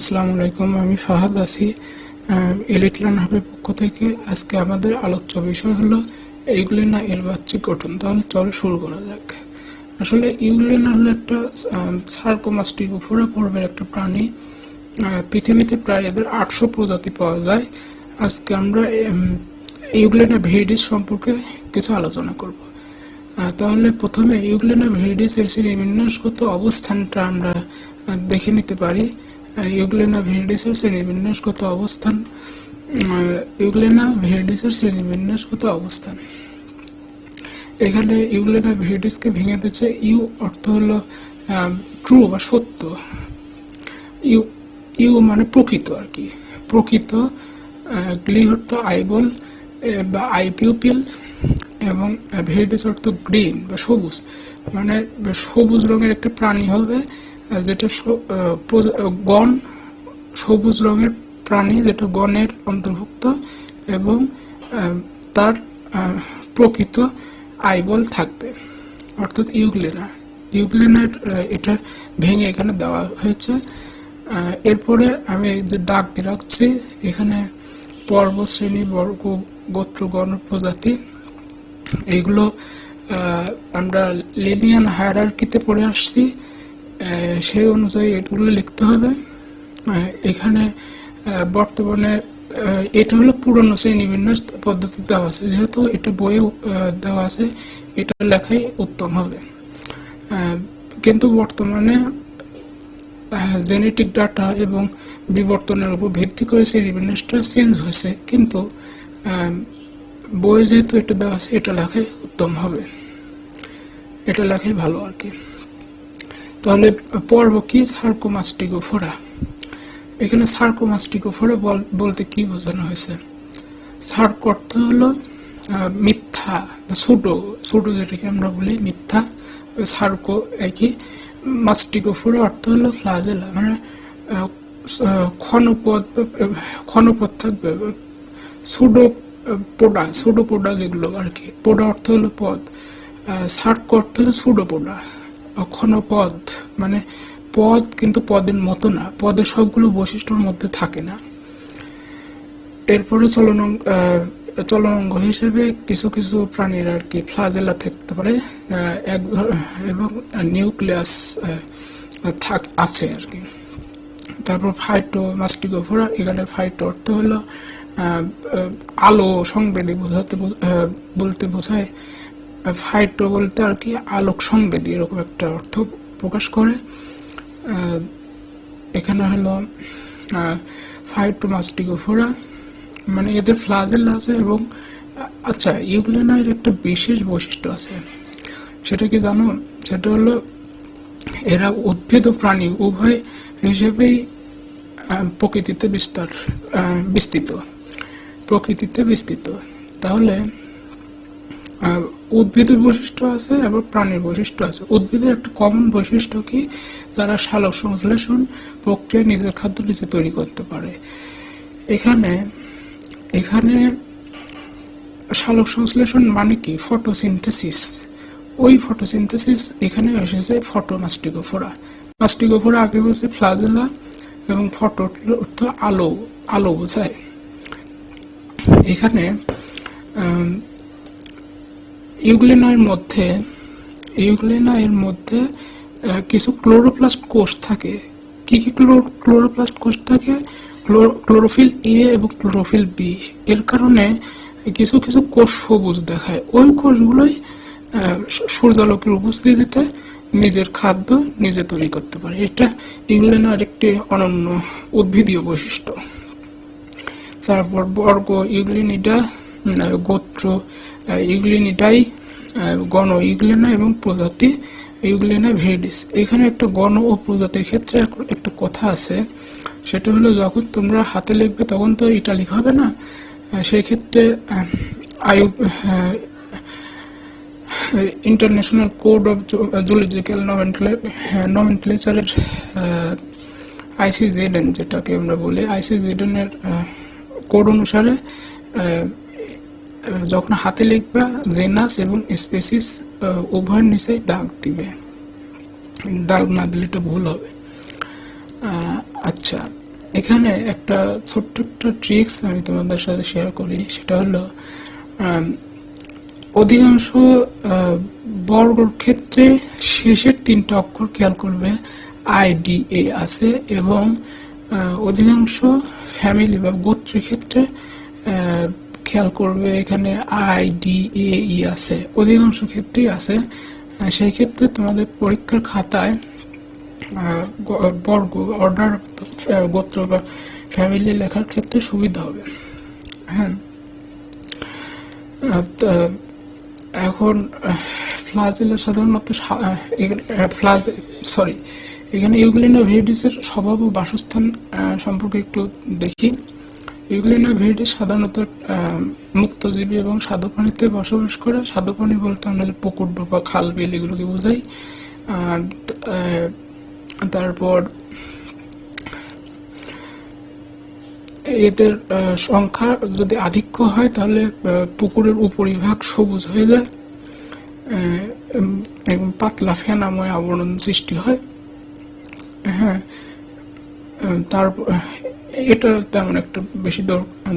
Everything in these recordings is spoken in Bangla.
আসসালামু আলাইকুম, আমি ফাহাদ আছি ইলেকট্রন হাবের পক্ষ থেকে। আজকে আমাদের আলোচ্য বিষয় হলো ইউগ্লিনা এর বাহ্যিক গঠন। তাহলে চলো শুরু করা যাক। আসলে ইউগ্লিনা হলো একটা সার্কোমাস্টিক উপরে পর্বের একটা প্রাণী। পৃথিবীতে প্রায় এদের আটশো প্রজাতি পাওয়া যায়। আজকে আমরা ইউগ্লিনা ভিডিস সম্পর্কে কিছু আলোচনা করব। তাহলে প্রথমে ইউগ্লিনা ভিডিস এর শ্রেণীবিন্যাসগত অবস্থানটা আমরা দেখে নিতে পারি। ইউগ্লেনা ভিডিসের শ্রেণীবিন্যাসগত অবস্থান ইউগ্লেনা ভিডিসের শ্রেণীবিন্যাসগত অবস্থান। এখানে ইউগ্লেনা ভিডিসকে ভেঙে দিচ্ছে ইউ অর্থ হলো ট্রু বা সত্য। ইউ ইউ মানে প্রকৃত আর কি। প্রকৃত গ্লি অর্থ আইবল বা আইপিউপিল এবং ভেডিস অর্থ গ্রিন বা সবুজ। মানে সবুজ রঙের একটা প্রাণী হবে যেটা গণ সবুজ রঙের প্রাণী যেটা গণের অন্তর্ভুক্ত এবং তার প্রকৃত আইবল থাকবে। অর্থাৎ ইউগ্লেনা ইউগ্লেনার এটা ভেঙে এখানে দেওয়া হয়েছে। এরপরে আমি যে দাগ রাখছি এখানে পর্ব শ্রেণি বর্গ গোত্র গণ প্রজাতি এইগুলো আহ, আমরা লিনিয়ান হায়ারার্কিতে পড়ে আসছি। সেই অনুযায়ী এগুলো লিখতে হবে। এখানে বর্তমানে এটা হলো পুরনো শ্রেণীবিন্যাস পদ্ধতি দেওয়া আছে। যেহেতু এটা বইয়ে দেওয়া আছে, এটা লেখাই উত্তম হবে। কিন্তু বর্তমানে জেনেটিক ডাটা এবং বিবর্তনের উপর ভিত্তি করে শ্রেণীবিন্যাসটা চেঞ্জ হয়েছে। কিন্তু বইয়ে যেহেতু এটা দেওয়া আছে, এটা লেখাই উত্তম হবে। এটা লেখাই ভালো আর কি। তাহলে পর্ব কি সার্কোমাস্টিগোফোরা এখানে সার্কোমাস্টিগোফোরা বল- বলতে কি বোঝানো হয়েছে? সার্ক অর্থ হলো মিথ্যা সুডো সুডো যেটাকে আমরা বলি, মিথ্যা, সার্কো একই। মাস্টিগোফোরা অর্থ হলো ফ্লাজেলা মানে ক্ষণপদ ক্ষণপদ থাকবে। সুডো পোডা সুডো পোডা যেগুলো আর কি। পোডা অর্থ হলো পদ। সার্ক অর্থ হলো সুডো পোডা। অক্ষণ পদ মানে পদ কিন্তু পদের মতো না পদের সবগুলো বৈশিষ্ট্যর মধ্যে থাকে না। এরপরে আহ, চলনাঙ্গ হিসেবে কিছু কিছু প্রাণীর আর কি ফ্লাজেলা থাকতে পারে এক এবং নিউক্লিয়াস থাক আছে আর কি। তারপর ফাইটো মাস্টিগোফোরা এখানে ফাইটো অর্থ হলো আলো সংবেদী বোঝাতে বলতে বোঝায় ফাইটো বলতে আর কি আলোক সংবেদী এরকম একটা অর্থ প্রকাশ করে। এখানে হলো ফাইটোমাস্টিগোফোরা মানে এদের ফ্লাজেল আছে এবং আচ্ছা ইউগ্লেনার একটা বিশেষ বৈশিষ্ট্য আছে। সেটা কি জানো? সেটা হলো, এরা উদ্ভিদ ও প্রাণী উভয় হিসেবেই প্রকৃতিতে বিস্তার বিস্তৃত। প্রকৃতিতে বিস্তৃত। তাহলে উদ্ভিদের বৈশিষ্ট্য আছে এবং প্রাণীর বৈশিষ্ট্য আছে। উদ্ভিদের একটা কমন বৈশিষ্ট্য কি? তারা সালোক সংশ্লেষণ প্রক্রিয়া নিজের খাদ্য নিজে তৈরি করতে পারে। এখানে এখানে সালোক সংশ্লেষণ মানে কি? ফটোসিনথেসিস ওই ফটোসিনথেসিস এখানে এসেছে ফটোমাস্টিগোফোরা মাস্টিগোফোরা আগে বলছে ফ্লাজেলা এবং ফটো অর্থ আলো আলো বোঝায়। এখানে আম, ইউগ্লেনার মধ্যে ইউগ্লেনা এর মধ্যে কিছু ক্লোরোপ্লাস্ট কোষ থাকে। কি কি ক্লোরোপ্লাস্ট কোষ থাকে? ক্লোরোফিল এ এবং ক্লোরোফিল বি। এর কারণে কিছু কিছু কোষ সবুজ দেখায়। ওই কোষগুলোই সূর্যালোকের উপস্থিতিতে নিজের খাদ্য নিজে তৈরি করতে পারে। এটা ইউগ্লেনার একটি অনন্য উদ্ভিদীয় বৈশিষ্ট্য। তারপর বর্গ ইউগ্লিনিডা গোত্র আহ, গণ ইউগ্লেনা এবং প্রজাতি ইউগ্লেনা ভেডিস এখানে একটা গণ ও প্রজাতির ক্ষেত্রে একটা কথা আছে। সেটা হলো যখন তোমরা হাতে লিখবে তখন তো ইটালিক হবে না। আহ, সেই ক্ষেত্রে আহ, আয়ু ইন্টারন্যাশনাল কোড অফ জুলজিক্যাল নমেনক্লেচারের আইসিজেডএন যেটাকে আমরা বলি আইসিজেডএন এর কোড অনুসারে যখন হাতে লিখবা জেনাস এবং স্পেসিস উভয়ের নিচে দাগ দিবে। দাগ না দিলে এটা ভুল হবে। আচ্ছা এখানে একটা ছোট্ট একটা ট্রিক্স আমি তোমাদের সাথে শেয়ার করি। সেটা হলো অধিকাংশ বর্গর ক্ষেত্রে শেষের তিনটা অক্ষর খেয়াল করবে আই ডি এ আছে এবং অধিকাংশ ফ্যামিলি বা গোত্রের ক্ষেত্রে খেয়াল করবে, এখানে আই ডি এ ই আছে। অধিকাংশ ক্ষেত্রেই আছে। সেই ক্ষেত্রে তোমাদের পরীক্ষার খাতায় বর্গ অর্ডার গোত্র বা ফ্যামিলি লেখার ক্ষেত্রে সুবিধা হবে। হ্যাঁ। এখন ফ্লাজেলা সাধারণত ফ্লাজ সরি এখানে ইউগ্লিনা ভেরিডিসের স্বভাব ও বাসস্থান সম্পর্কে একটু দেখি। ইউগ্লিনা ভেরিডিস সাধারণত মুক্তজীবী এবং স্বাদু পানিতে বসবাস করে স্বাদু পানি বলতে আমরা যে পুকুর বা খাল, বিল এগুলোকে বোঝাই। আর তারপর এদের সংখ্যা যদি আধিক্য হয় তাহলে পুকুরের উপরিভাগ সবুজ হয়ে যায় এবং পাতলা ফেনাময় আবরণ সৃষ্টি হয়। হ্যাঁ তারপর এটা তেমন একটা বেশি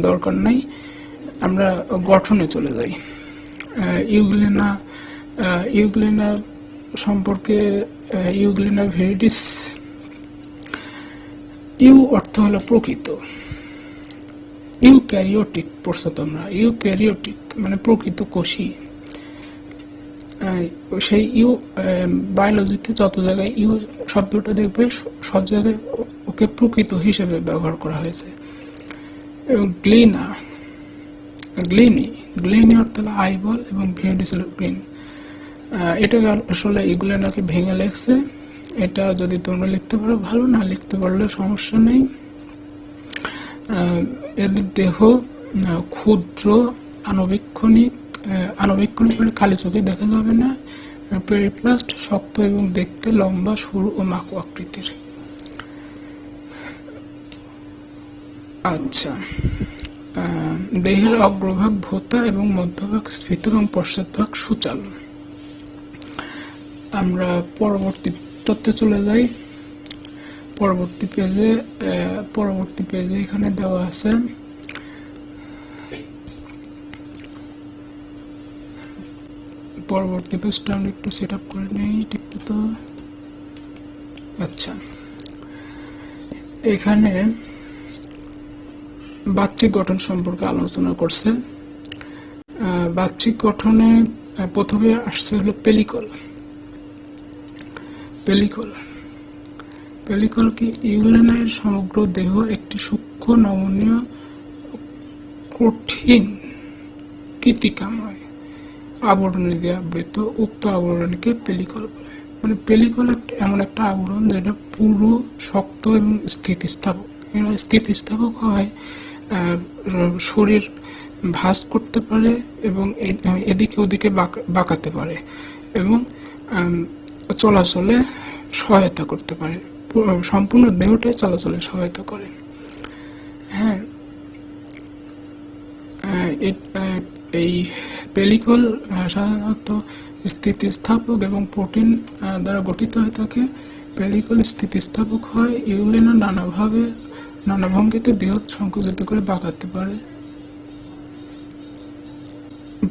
দরকার নাই। আমরা গঠনে চলে যাই। ইউগ্লিনা ইউগ্লিনা সম্পর্কে ইউগ্লিনা ভেরিডিস ইউ অর্থ হলো প্রকৃত। ইউক্যারিওটিক পড়ছো তোমরা। ইউক্যারিওটিক মানে প্রকৃত কোষী সেই ইউ বায়োলজিতে যত জায়গায় ইউ শব্দটা দেখবে সব জায়গায় ওকে প্রকৃত হিসেবে ব্যবহার করা হয়েছে। এবং গ্লিনা, গ্লিনি গ্লিনি অর্থ হলো আইবল এবং ভেডিস হলো গ্রিন এটা আসলে এগুলো নাকি ভেঙে লেখছে, এটা যদি তোমরা লিখতে পারো, ভালো না লিখতে পারলে সমস্যা নেই। এদের দেহ ক্ষুদ্র, আণুবীক্ষণিক আণুবীক্ষণিক মানে খালি চোখে দেখা যাবে না। পেরিপ্লাস্ট শক্ত এবং দেখতে লম্বা, সরু ও মাকু আকৃতির। আচ্ছা। দেহের অগ্রভাগ ভোতা এবং মধ্যভাগ স্ফীত এবং পশ্চাৎভাগ সুচালু। আমরা পরবর্তী তথ্যে চলে যাই। পরবর্তী পেজে পরবর্তী পেজে এখানে দেওয়া আছে, পরবর্তী পেজটা আমরা একটু সেট আপ করে নেই, ঠিক তো? আচ্ছা। এখানে বাহ্যিক গঠন সম্পর্কে আলোচনা করছে বাহ্যিক গঠনে প্রথমে আসছে হলো পেলিকল পেলিকল পেলিকল কি ইউরেনের সমগ্র দেহ একটি সূক্ষ্ম নমনীয় কঠিন কৃতিকাময় আবরণে দিয়ে আবৃত, উক্ত আবরণকে পেলিকল বলে। মানে পেলিকল এমন একটা আবরণ যেটা পুরো, শক্ত এবং স্থিতিস্থাপক। স্থিতিস্থাপক হয় শরীর ভাঁজ করতে পারে এবং এদিকে ওদিকে বাঁকাতে পারে এবং চলাচলে সহায়তা করতে পারে। সম্পূর্ণ দেহটাই চলাচলে সহায়তা করে। হ্যাঁ। এই পেলিকল সাধারণত স্থিতিস্থাপক এবং প্রোটিন দ্বারা গঠিত হয়ে থাকে। পেলিকল স্থিতিস্থাপক হয় ইউলিনা নানাভাবে নানা ভঙ্গিতে দেহ সংকুচিত করে বাঁকাতে পারে।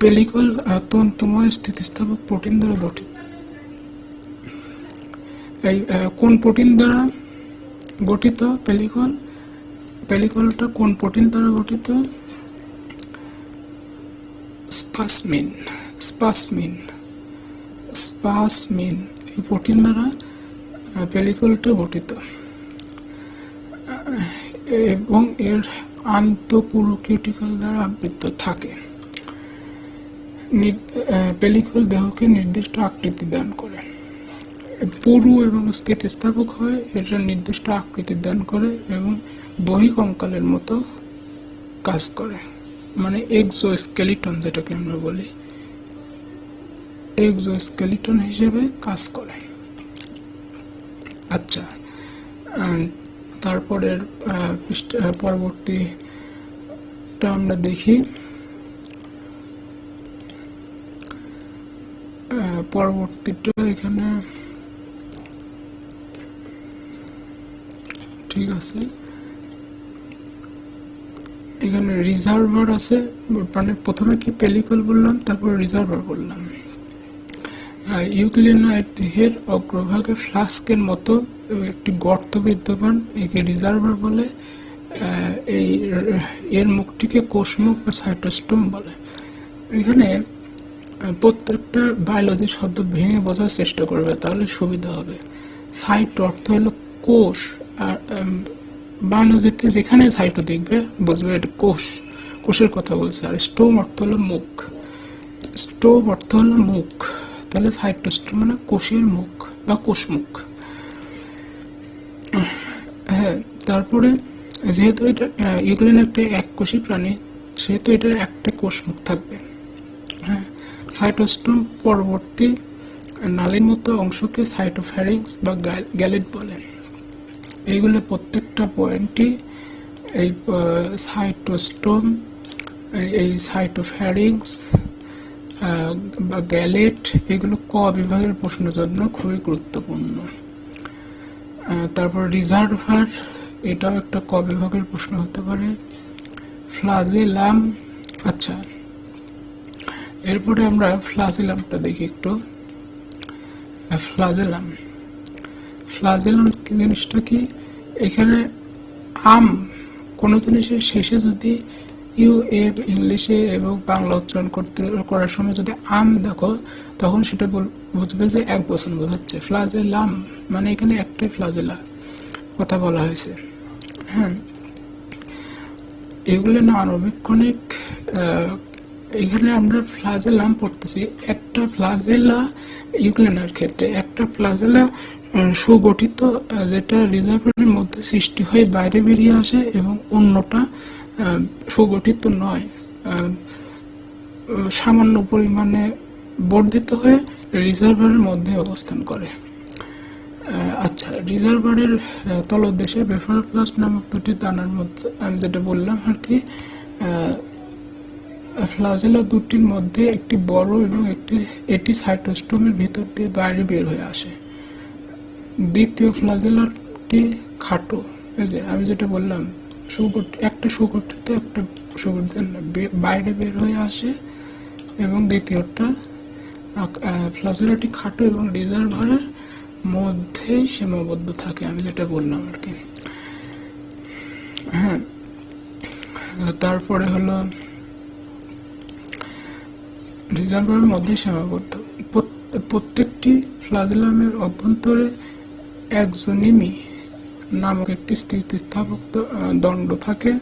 পেলিকল আহ, তন্তুময় স্থিতিস্থাপক প্রোটিন দ্বারা গঠিত। এই কোন প্রোটিন দ্বারা গঠিত পেলিকল পেলিকলটা কোন প্রোটিন দ্বারা গঠিত? স্পাসমিন স্পাসমিন স্পাসমিন। এই প্রোটিন দ্বারা পেলিকলটা গঠিত। এবং এর আন্তঃপুরোকিউটিকল দ্বারা আবৃত থাকে। পেলিকল দেহকে নির্দিষ্ট আকৃতি দান করে। পুরু এবং স্থিতিস্থাপক হয়, এটা নির্দিষ্ট আকৃতি দান করে এবং বহিকঙ্কালের মতো কাজ করে। মানে এক্সোস্কেলিটন যেটাকে আমরা বলি। এক্সোস্কেলিটন হিসেবে কাজ করে। আচ্ছা তারপরের পরবর্তীটা আমরা দেখি। পরবর্তীটা এখানে ঠিক আছে। এখানে রিজার্ভার আছে মানে প্রথমে কি পেলিকল বললাম, তারপর রিজার্ভার বললাম। ইউক্লিনাইট দেহের অগ্রভাগে ফ্লাস্কের মতো একটি গর্ত বিদ্যমান, একে রিজার্ভার বলে এই, এর মুখটিকে কোষমুখ বা সাইটোস্টোম বলে। এখানে প্রত্যেকটা বায়োলজি শব্দ ভেঙে বোঝার চেষ্টা করবে, তাহলে সুবিধা হবে। সাইট অর্থ হলো কোষ, আর বায়োলজিতে যেখানে সাইটো দেখবে, বুঝবে এটা কোষ, কোষের কথা বলছে। আর স্টোম অর্থ হলো মুখ। স্টোভ অর্থ হলো মুখ। তাহলে সাইটোস্টোম মানে কোষের মুখ বা কোষমুখ। তারপরে যেহেতু এটা ইউক্লিন একটা এককোষী প্রাণী, সেহেতু এটার একটা কোষমুখ থাকবে। হ্যাঁ সাইটোস্টোম পরবর্তী নালীর মতো অংশকে সাইটোফ্যারিংস বা গ্যালেট বলে। এইগুলো প্রত্যেকটা পয়েন্টই এই সাইটোস্টোম, এই সাইটোফ্যারিংস বা গ্যালেট, এগুলো ক বিভাগের প্রশ্নের জন্য খুবই গুরুত্বপূর্ণ। তারপর রিজার্ভার এটাও একটা ক বিভাগের প্রশ্ন হতে পারে। ফ্লাজেলাম আচ্ছা। এরপরে আমরা ফ্লাজেলামটা দেখি একটু। ফ্লাজেলাম ফ্লাজেলাম জিনিসটা কি? এখানে আম কোনো জিনিসের শেষে যদি ইউ এর ইংলিশে এবং বাংলা উচ্চারণ করতে, করার সময় যদি আম দেখো, তখন সেটা বুঝবে যে এক বছর বোঝাচ্ছে। ফ্লাজেলাম মানে এখানে একটাই ফ্লাজেলা। কথা বলা হয়েছে। হ্যাঁ। এগুলো না আণবিক্ষণিক এখানে আমরা ফ্লাজেলাম পড়তেছি। একটা ফ্লাজেলা ক্ষেত্রে, একটা ফ্লাজেলা সুগঠিত যেটা রিজার্ভারের মধ্যে সৃষ্টি হয়ে বাইরে বেরিয়ে আসে এবং অন্যটা সুগঠিত নয়। সামান্য পরিমাণে বর্ধিত হয়ে রিজার্ভারের মধ্যে অবস্থান করে। আচ্ছা রিজার্ভারের তলদেশে বেফারোপ্লাস্ট নামক দুটি দানার মধ্যে, আমি যেটা বললাম আর কি ফ্লাজেলা দুটির মধ্যে একটি বড় এবং একটি, এটি সাইটোস্টোমের ভিতর দিয়ে বাইরে বের হয়ে আসে। দ্বিতীয় ফ্লাজেলাটি খাটো। এই যে, আমি যেটা বললাম, সুগঠি, একটা সুগঠিত একটা সুগঠিত বাইরে বের হয়ে আসে এবং দ্বিতীয়টা ফ্লাজেলাটি খাটো এবং রিজার্ভারের মধ্যেই সীমাবদ্ধ থাকে, আমি যেটা বললাম আর কি। হ্যাঁ। তারপরে হলো, রিজার্ভারের মধ্যে সীমাবদ্ধ। প্রত্যেকটি ফ্লাজেলামের অভ্যন্তরে একজনিমি নামক একটি স্থিতিস্থাপক দণ্ড থাকে।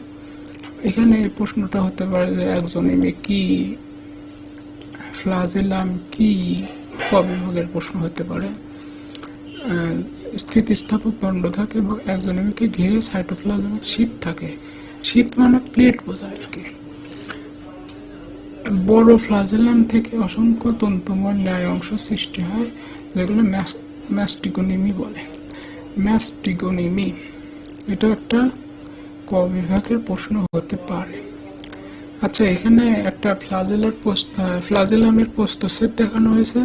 এখানে এই প্রশ্নটা হতে পারে যে একজনিমি কি ফ্লাজেলাম কি ক বিভাগের প্রশ্ন হতে পারে। স্থিতিস্থাপক দণ্ড থাকে এবং একজনিমিকে ঘিরে সাইটোপ্লাজমিক শীত থাকে। শীত মানে প্লেট বোঝায় আর কি। বড় ফ্লাজেলাম থেকে অসংখ্য তন্তুময় ন্যায় অংশ সৃষ্টি হয়, যেগুলো ম্যাস্টিগোনিমি বলে। ম্যাস্টিগোনিমি, এটা একটা ক বিভাগের প্রশ্ন হতে পারে। আচ্ছা এখানে একটা ফ্লাজেলার ফ্লাজেলামের প্রস্তচ্ছেদ দেখানো হয়েছে।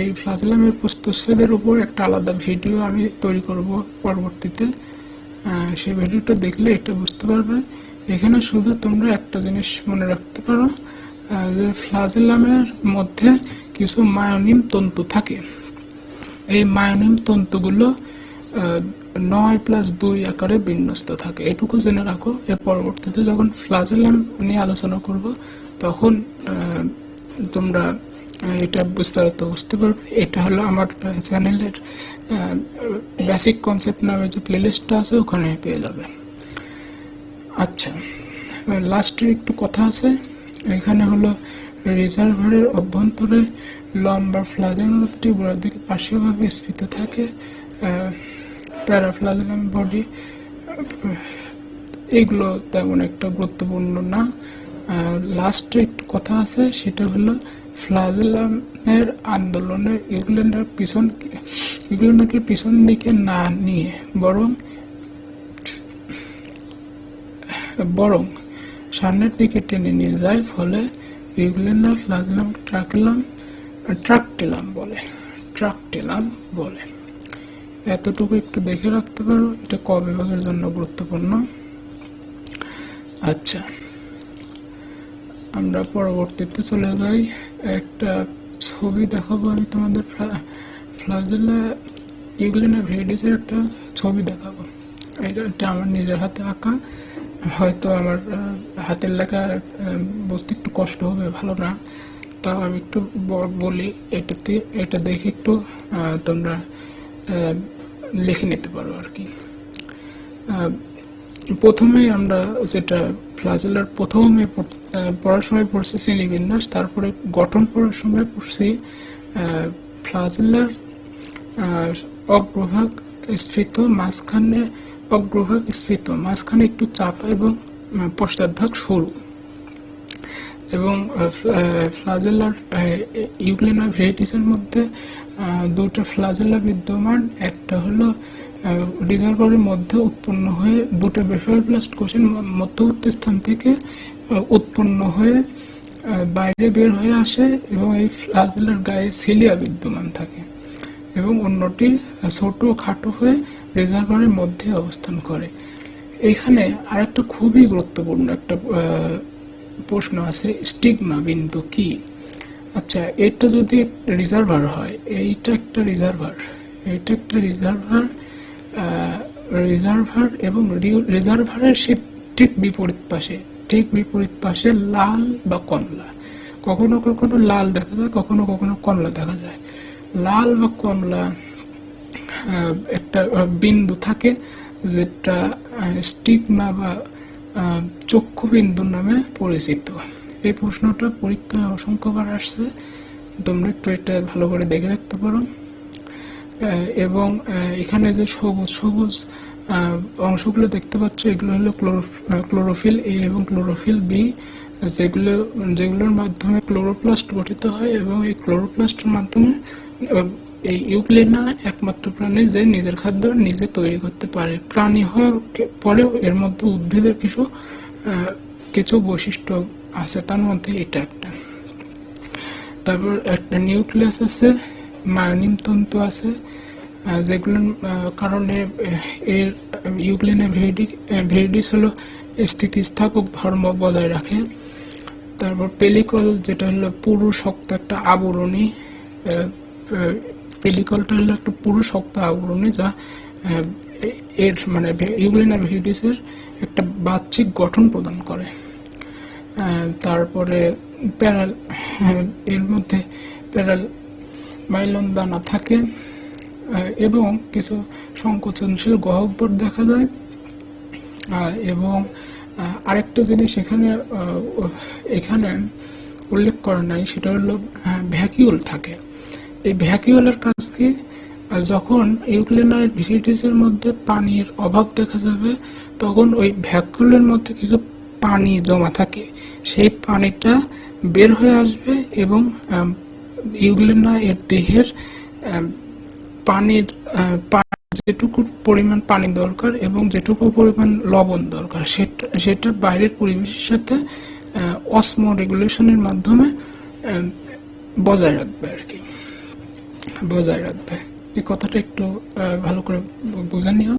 এই ফ্লাজেলামের প্রস্তচ্ছেদের উপর একটা আলাদা ভিডিও আমি তৈরি করব পরবর্তীতে। সেই ভিডিওটা দেখলে এটা বুঝতে পারবে। এখানে শুধু তোমরা একটা জিনিস মনে রাখতে পারো যে ফ্লাজেলামের মধ্যে কিছু মায়োনিম তন্তু থাকে। এই মায়োনিম তন্তুগুলো নয় প্লাস দুই আকারে বিন্যস্ত থাকে। এটুকু জেনে রাখো এর পরবর্তীতে যখন ফ্লাজেলাম নিয়ে আলোচনা করব, তখন তোমরা এটা বিস্তারিত বুঝতে পারবে। এটা হলো আমার চ্যানেলের বেসিক কনসেপ্ট নামে যে প্লেলিস্টটা আছে, ওখানে পেয়ে যাবে। আচ্ছা লাস্টে একটু কথা আছে। এখানে হলো রিজার্ভারের অভ্যন্তরে লম্বা ফ্লাজেন ফ্লাজেলামটি গোড়ার দিকে পার্শ্বভাবে স্ফীত থাকে প্যারাফ্লাজেলাম বডি এগুলো তেমন একটা গুরুত্বপূর্ণ না। লাস্টে একটু কথা আছে, সেটা হলো ফ্লাজেলামের আন্দোলনের এগুলোর পিছন নাকি পিছন দিকে না নিয়ে বরং বরং সামনের দিকে টেনে নিয়ে যায়, ফলে ইউগ্লেন্ডার ফ্লাজেলাম ট্রাকেলাম, ট্রাকটেলাম বলে ট্রাকটেলাম বলে। এতটুকু একটু দেখে রাখতে পারো, এটা ক বিভাগের জন্য গুরুত্বপূর্ণ? আচ্ছা আমরা পরবর্তীতে চলে যাই। একটা ছবি দেখাবো আমি তোমাদের ফ্লাজেলা ইউগ্লিনা ভেডিসের একটা ছবি দেখাবো। এটা আমার নিজের হাতে আঁকা, হয়তো আমার হাতের লেখা বুঝতে একটু কষ্ট হবে, ভালো না। তাও আমি একটু বলি এটাতে, এটা দেখে একটু তোমরা লিখে নিতে পারো আর কি। প্রথমে আমরা যেটা ফ্লাজেলার প্রথমে পড়ার সময় পড়ছি শ্রেণীবিন্যাস তারপরে গঠন পড়ার সময় পড়ছি ফ্লাজেলার অগ্রভাগ স্ফীত মাঝখানে, অগ্রভাগ স্ফীত মাঝখানে একটু চাপা এবং পশ্চাৎভাগ সরু। এবং ফ্লাজেলার ইউগ্লেনা ভেরিটিসের মধ্যে দুটো ফ্লাজেলা বিদ্যমান, একটা হলো রিজার্ভারের মধ্যে উৎপন্ন হয়ে দুটো বেফারপ্লাস্ট কোষের ম- মধ্যবর্তী স্থান থেকে উৎপন্ন হয়ে বাইরে বের হয়ে আসে এবং এই ফ্লাজেলার গায়ে সিলিয়া বিদ্যমান থাকে এবং অন্যটি ছোট খাটো হয়ে রিজার্ভারের মধ্যে অবস্থান করে। এখানে আরেকটা খুবই গুরুত্বপূর্ণ একটা প্রশ্ন আছে স্টিগমা বিন্দু কি? আচ্ছা এটা যদি রিজার্ভার হয়, এইটা একটা রিজার্ভার এটা একটা রিজার্ভার রিজার্ভার এবং রিজার্ভারের সে ঠিক বিপরীত পাশে, ঠিক বিপরীত পাশে লাল বা কমলা। কখনো কখনো লাল দেখা যায়, কখনো কখনো কমলা দেখা যায়। লাল বা কমলা একটা বিন্দু থাকে যেটা স্টিগমা বা চক্ষু বিন্দু নামে পরিচিত। এই প্রশ্নটা পরীক্ষায় অসংখ্যবার আসছে। তোমরা একটু এটা ভালো করে দেখে রাখতে পারো। এবং এখানে যে সবুজ সবুজ অংশগুলো দেখতে পাচ্ছ, এগুলো হলো ক্লোরোফিল এ এবং ক্লোরোফিল বি, যেগুলো, যেগুলোর মাধ্যমে ক্লোরোপ্লাস্ট গঠিত হয় এবং এই ক্লোরোপ্লাস্টের মাধ্যমে এই ইউক্লিনা একমাত্র প্রাণী যে নিজের খাদ্য নিজে তৈরি করতে পারে। প্রাণী হওয়ার পরেও এর মধ্যে উদ্ভিদের কিছু কিছু বৈশিষ্ট্য আছে, তার মধ্যে এটা একটা। তারপর একটা নিউক্লিয়াস আছে মায়োনিন তন্তু আছে যেগুলোর কারণে এর ইউক্লিনা ভেরিডিক ভেরিডিস হলো স্থিতিস্থাপক ধর্ম বজায় রাখে। তারপর পেলিকল যেটা হলো পুরু শক্ত একটা আবরণী পেলিকলটা হলো একটা পুরু শক্ত আবরণী যা এর মানে ইউগ্লিনা ভেরিডিসের একটা বাহ্যিক গঠন প্রদান করে। তারপরে, প্যারাল এর মধ্যে প্যারাল মাইলন দানা থাকে এবং কিছু সংকোচনশীল গহ্বর দেখা যায়। এবং আরেকটা জিনিস এখানে এখানে উল্লেখ করা নাই, সেটা হলো ভ্যাকিউল থাকে। এই ভ্যাকিউলের কাছ থেকে যখন ইউক্লিনার ভিসিটিসের মধ্যে পানির অভাব দেখা যাবে, তখন ওই ভ্যাকুলের মধ্যে কিছু পানি জমা থাকে। সেই পানিটা বের হয়ে আসবে এবং এর দেহের পানির যেটুকু পরিমাণ পানি দরকার এবং যেটুকু পরিমাণ লবণ দরকার। সেটা সেটা বাইরের পরিবেশের সাথে অসমো রেগুলেশনের মাধ্যমে বজায় রাখবে আর কি। বজায় রাখবে। এই কথাটা একটু ভালো করে বুঝে নিও।